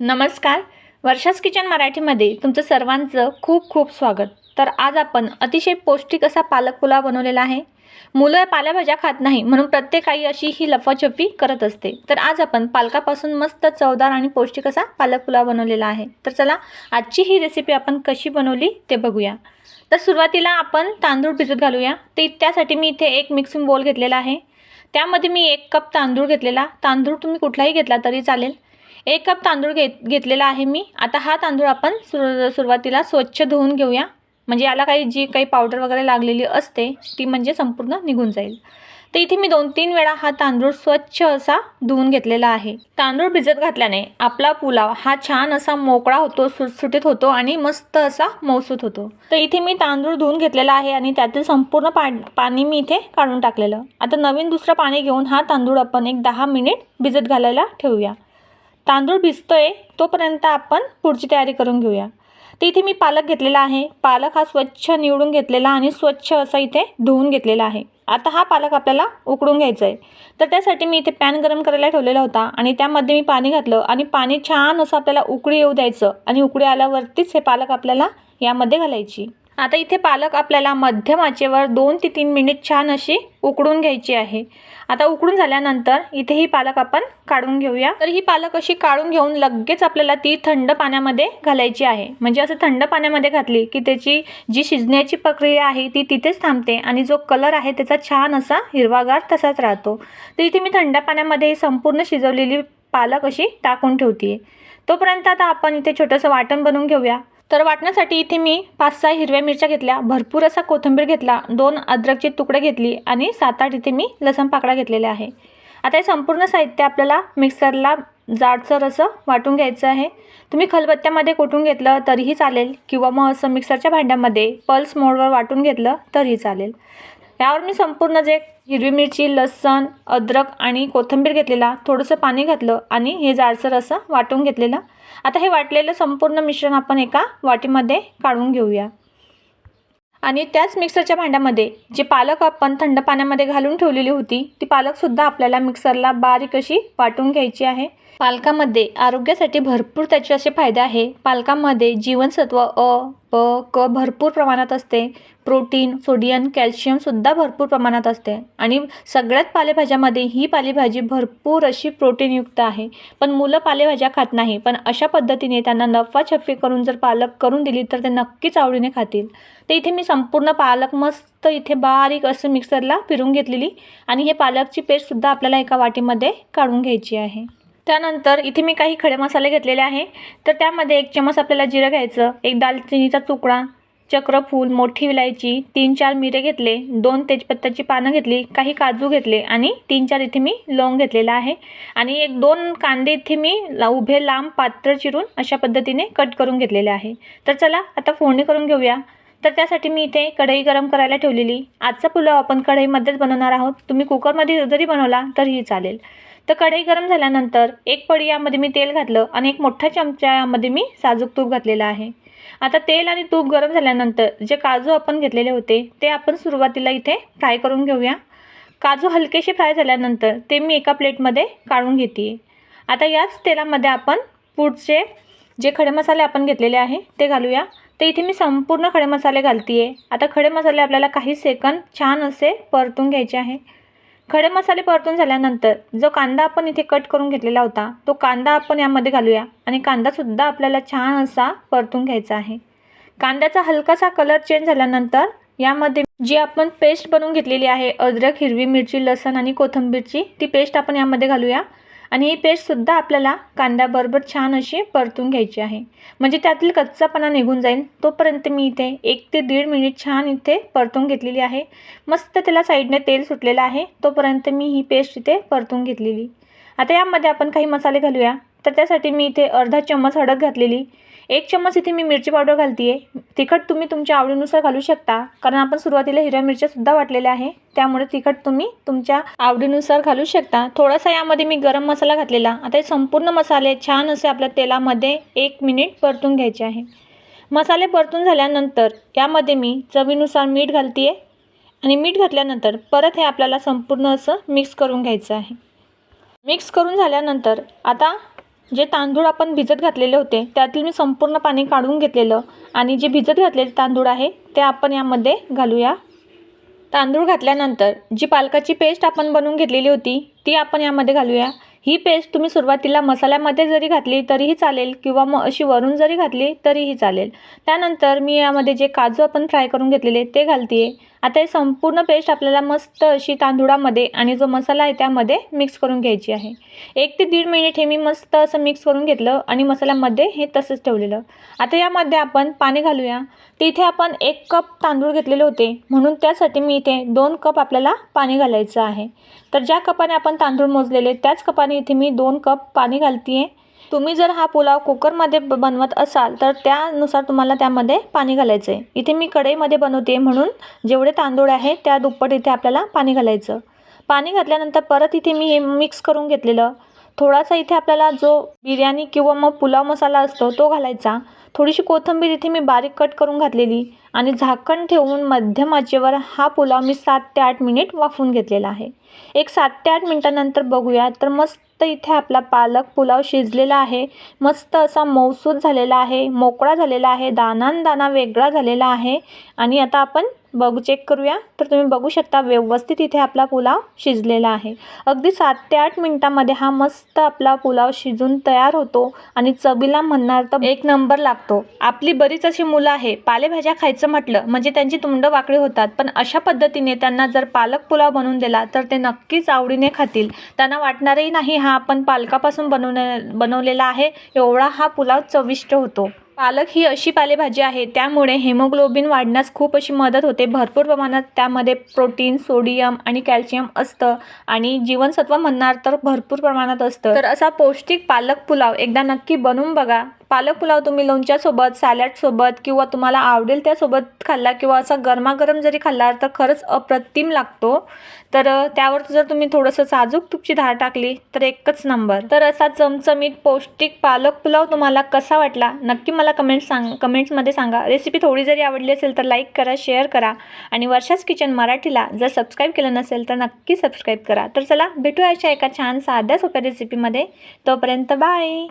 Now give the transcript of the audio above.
नमस्कार. वर्षास किचन मराठीमध्ये तुमचं सर्वांचं खूप खूप स्वागत. तर आज आपण अतिशय पौष्टिक असा पालक पुलाव बनवलेला आहे. मुलं पालेभाज्या खात नाही म्हणून प्रत्येक आई अशी ही लफाछपी करत असते. तर आज आपण पालकापासून मस्त चवदार आणि पौष्टिक असा पालक पुलाव बनवलेला आहे. तर चला आजची ही रेसिपी आपण कशी बनवली ते बघूया. तर सुरुवातीला आपण तांदूळ भिजत घालूया. ते त्यासाठी मी इथे एक मिक्सिंग बोल घेतलेला आहे. त्यामध्ये मी एक कप तांदूळ घेतलेला. तांदूळ तुम्ही कुठलाही घेतला तरी चालेल. एक कप तांदूळ घेत घेतलेला आहे मी. आता हा तांदूळ आपण सुरू सुरुवातीला स्वच्छ धुवून घेऊया. म्हणजे याला काही जी काही पावडर वगैरे लागलेली असते ती म्हणजे संपूर्ण निघून जाईल. तर इथे मी दोन तीन वेळा हा तांदूळ स्वच्छ असा धुवून घेतलेला आहे. तांदूळ भिजत घातल्याने आपला पुलाव हा छान असा मोकळा होतो सुटसुटीत होतो आणि मस्त असा मौसूत होतो. तर इथे मी तांदूळ धुवून घेतलेला आहे आणि त्यातील संपूर्ण पा पाणी मी इथे काढून टाकलेलं. आता नवीन दुसरं पाणी घेऊन हा तांदूळ आपण एक दहा मिनिट भिजत घालायला ठेवूया. तांदूळ भिजतोय तोपर्यंत आपण पुढची तयारी करून घेऊया. तर इथे मी पालक घेतलेला आहे. पालक हा स्वच्छ निवडून घेतलेला आणि स्वच्छ असा इथे धुवून घेतलेला आहे. आता हा पालक आपल्याला उकडून घ्यायचा आहे तर त्यासाठी मी इथे पॅन गरम करायला ठेवलेला होता आणि त्यामध्ये मी पाणी घातलं आणि पाणी छान असं आपल्याला उकळी येऊ द्यायचं आणि उकळी आल्यावरतीच हे पालक आपल्याला यामध्ये घालायची. आता इथे पालक आपल्याला मध्यम आचेवर दोन ते तीन मिनिट छान अशी उकडून घ्यायची आहे. आता उकडून झाल्यानंतर इथे ही पालक आपण काढून घेऊया. तर ही पालक अशी काढून घेऊन लगेच आपल्याला ती थंड पाण्यामध्ये घालायची आहे. म्हणजे असं थंड पाण्यामध्ये घातली की त्याची जी शिजण्याची प्रक्रिया आहे ती तिथेच थांबते आणि जो कलर आहे त्याचा छान असा हिरवागार तसाच राहतो. तर इथे मी थंड पाण्यामध्ये संपूर्ण शिजवलेली पालक अशी टाकून ठेवते तोपर्यंत आता आपण इथे छोटंसं वाटण बनवून घेऊया. तर वाटण्यासाठी इथे मी पाच सहा हिरव्या मिरच्या घेतल्या भरपूर असा कोथिंबीर घेतला दोन अद्रकचे तुकडे घेतली आणि सात आठ इथे मी लसण पाकडा घेतलेला आहे. आता हे संपूर्ण साहित्य आपल्याला मिक्सरला जाडसर असं वाटून घ्यायचं आहे. तुम्ही खलबत्त्यामध्ये कुटून घेतलं तरीही चालेल किंवा मग असं मिक्सरच्या भांड्यामध्ये पल्स मोडवर वाटून घेतलं तरीही चालेल. यावर मी संपूर्ण जे हिरवी मिरची लसण अद्रक आणि कोथिंबीर घेतलेला थोडंसं पाणी घातलं आणि हे जाडसर असं वाटून घेतलेलं. आता हे वाटलेलं संपूर्ण मिश्रण आपण एका वाटीमध्ये काढून घेऊया. आणि त्याच मिक्सरच्या भांड्यामध्ये जे पालक आपण थंड पाण्यामध्ये घालून ठेवलेली होती ती पालकसुद्धा आपल्याला मिक्सरला बारीक अशी वाटून घ्यायची आहे. पालकामध्ये आरोग्यासाठी भरपूर त्याचे असे फायदे आहे. पालकामध्ये जीवनसत्व अ प क भरपूर प्रमाणात असते. प्रोटीन सोडियम कॅल्शियमसुद्धा भरपूर प्रमाणात असते. आणि सगळ्यात पालेभाज्यामध्ये ही पालेभाजी भरपूर अशी प्रोटीनयुक्त आहे. पण मुलं पालेभाज्या खात नाही. पण अशा पद्धतीने त्यांना नफा छप्पी करून जर पालक करून दिली तर ते नक्कीच आवडीने खातील. तर इथे मी संपूर्ण पालक मस्त इथे बारीक असं मिक्सरला फिरून घेतलेली. आणि हे पालकची पेस्टसुद्धा आपल्याला एका वाटीमध्ये काढून घ्यायची आहे. त्यानंतर इथे मी काही खडे मसाले घेतलेले आहे. तर त्यामध्ये एक चमच आपल्याला जिरं घ्यायचं एक दालचिनीचा तुकडा चक्रफूल मोठी विलायची तीन चार मिरे घेतले दोन तेजपत्त्याची पानं घेतली काही काजू घेतले आणि तीन चार इथे मी लवंग घेतलेला आहे. आणि एक दोन कांदे इथे मी ला उभे लांब पात्र चिरून अशा पद्धतीने कट करून घेतलेले आहे. तर चला आता फोडणी करून घेऊया. तर त्यासाठी मी इथे कढई गरम करायला ठेवलेली. आजचा पुलाव आपण कढईमध्येच बनवणार आहोत. तुम्ही कुकरमध्ये जरी बनवला तरीही चालेल. तर कढई गरम झाल्यानंतर एक पडी यामध्ये मी तेल घातलं आणि एक मोठा चमचा यामध्ये मी साजूक तूप घातलेलं आहे. आता तेल आणि तूप गरम झाल्यानंतर जे काजू आपण घेतलेले होते ते आपण सुरुवातीला इथे फ्राय करून घेऊया. काजू हलकेसे फ्राय झाल्यानंतर ते मी एका प्लेटमध्ये काढून घेते आता याच तेलामध्ये आपण पुढचे जे खडे मसाले आपण घेतलेले आहे ते घालूया. तर इथे मी संपूर्ण खडे मसाले घालते आहे आता खडे मसाले आपल्याला काही सेकंद छान असे परतून घ्यायचे आहे. खडे मसाले परतून झाल्यानंतर जो कांदा आपण इथे कट करून घेतलेला होता तो कांदा आपण यामध्ये घालूया आणि कांदासुद्धा आपल्याला छान असा परतून घ्यायचा आहे. कांद्याचा हलकासा कलर चेंज झाल्यानंतर यामध्ये जी आपण पेस्ट बनवून घेतलेली आहे अद्रक हिरवी मिरची लसण आणि कोथिंबीरची ती पेस्ट आपण यामध्ये घालूया. आणि ही पेस्टसुद्धा आपल्याला कांद्याबरोबर छान अशी परतून घ्यायची आहे. म्हणजे त्यातील कच्चापणा निघून जाईल. तोपर्यंत मी इथे एक ते दीड मिनिट छान इथे परतून घेतलेली आहे. मस्त त्याला साईडने तेल सुटलेलं आहे. तोपर्यंत मी ही पेस्ट इथे परतून घेतलेली. आता यामध्ये आपण काही मसाले घालूया. तर त्यासाठी मी इथे अर्धा चम्मच हळद घातलेली. एक चम्मच इथे मी मिरची पावडर घालते आहे तिखट तुम्ही तुमच्या आवडीनुसार घालू शकता. कारण आपण सुरुवातीला हिरव्या मिरच्यासुद्धा वाटलेल्या आहे. त्यामुळे तिखट तुम्ही तुमच्या आवडीनुसार घालू शकता. थोडासा यामध्ये मी गरम मसाला घातलेला. आता हे संपूर्ण मसाले छान असे आपल्या तेलामध्ये एक मिनिट परतून घ्यायचे आहे. मसाले परतून झाल्यानंतर यामध्ये मी चवीनुसार मीठ घालते आहे आणि मीठ घातल्यानंतर परत हे आपल्याला संपूर्ण असं मिक्स करून घ्यायचं आहे. मिक्स करून झाल्यानंतर आता जे तांदूळ आपण भिजत घातलेले होते त्यातील मी संपूर्ण पाणी काढून घेतलेलं. आणि जे भिजत घातलेले तांदूळ आहे ते आपण यामध्ये घालूया. तांदूळ घातल्यानंतर जी पालकाची पेस्ट आपण बनवून घेतलेली होती ती आपण यामध्ये घालूया. ही पेस्ट तुम्ही सुरुवातीला मसाल्यामध्ये जरी घातली तरीही चालेल किंवा मग अशी वरून जरी घातली तरीही चालेल. त्यानंतर मी यामध्ये जे काजू आपण फ्राय करून घेतलेले ते घालते आता हे संपूर्ण पेस्ट आपल्याला मस्त अशी तांदुळामध्ये आणि जो मसाला आहे त्यामध्ये मिक्स करून घ्यायची आहे. एक ते दीड मिनिट हे मी मस्त असं मिक्स करून घेतलं आणि मसाल्यामध्ये हे तसंच ठेवलेलं. आता यामध्ये आपण पाणी घालूया. तिथे आपण एक कप तांदूळ घेतलेले होते. म्हणून त्यासाठी मी इथे दोन कप आपल्याला पाणी घालायचं आहे. तर ज्या कपाने आपण तांदूळ मोजलेले त्याच कपाने इथे मी दोन कप पाणी घालते आहे तुम्ही जर हा पुलाव कुकरमध्ये ब बनवत असाल तर त्यानुसार तुम्हाला त्यामध्ये पाणी घालायचं आहे इथे मी कढईमध्ये बनवते म्हणून जेवढे तांदूळ आहे त्या दुप्पट इथे आपल्याला पाणी घालायचं. पाणी घातल्यानंतर परत इथे मी हे मिक्स करून घेतलेलं. थोडासा इथे आपल्याला जो बिर्याणी किंवा मग पुलाव मसाला असतो तो घालायचा. थोडीशी कोथिंबीर इथे मी बारीक कट करून घातलेली आणि झाकण ठेवून मध्यम आचेवर हा पुलाव मी सात ते आठ मिनिट वाफवून घेतलेला आहे. एक सात ते आठ मिनटानंतर बघूया तर मस्त तर इथे आपला पालक पुलाव शिजलेला आहे. मस्त असा मौसूद झालेला आहे मोकळा झालेला आहे दानान दाना वेगळा झालेला आहे. आणि आता आपण बघू चेक करूया. तर तुम्ही बघू शकता व्यवस्थित इथे आपला पुलाव शिजलेला आहे. अगदी सात ते आठ मिनटामध्ये हा मस्त आपला पुलाव शिजून तयार होतो आणि चवीला म्हणणार तर एक नंबर लागतो. आपली बरीच अशी मुलं आहे पालेभाज्या खायचं म्हटलं म्हणजे त्यांची तुंड वाकडी होतात. पण अशा पद्धतीने त्यांना जर पालक पुलाव बनवून दिला तर ते नक्कीच आवडीने खातील. त्यांना वाटणारही नाही हा आपण पालकापासून बनवणे बनवलेला आहे एवढा हा पुलाव चविष्ट होतो. पालक ही अशी पालेभाजी आहे त्यामुळे हेमोग्लोबिन वाढण्यास खूप अशी मदत होते. भरपूर प्रमाणात त्यामध्ये प्रोटीन सोडियम आणि कॅल्शियम असतं आणि जीवनसत्व म्हणणार तर भरपूर प्रमाणात असतं. तर असा पौष्टिक पालक पुलाव एकदा नक्की बनवून बघा. पालक पुलाव तुम्ही लोणच्यासोबत सॅलडसोबत किंवा तुम्हाला आवडेल त्यासोबत खाल्ला किंवा असा गरमागरम जरी खाल्ला तर खरंच अप्रतिम लागतो. तर त्यावर जर तुम्ही थोडंसं साजूक तुपची धार टाकली तर एकच नंबर. तर असा चमचमीत पौष्टिक पालक पुलाव तुम्हाला कसा वाटला? नक्की मला कमेंट सांग कमेंट्समध्ये सांगा. रेसिपी थोडी जरी आवडली असेल तर लाईक करा शेअर करा. आणि वर्षाच किचन मराठीला जर सबस्क्राईब केलं नसेल तर नक्की सबस्क्राईब करा. तर चला भेटूया अशा एका छान साध्या सोप्या रेसिपीमध्ये तोपर्यंत बाय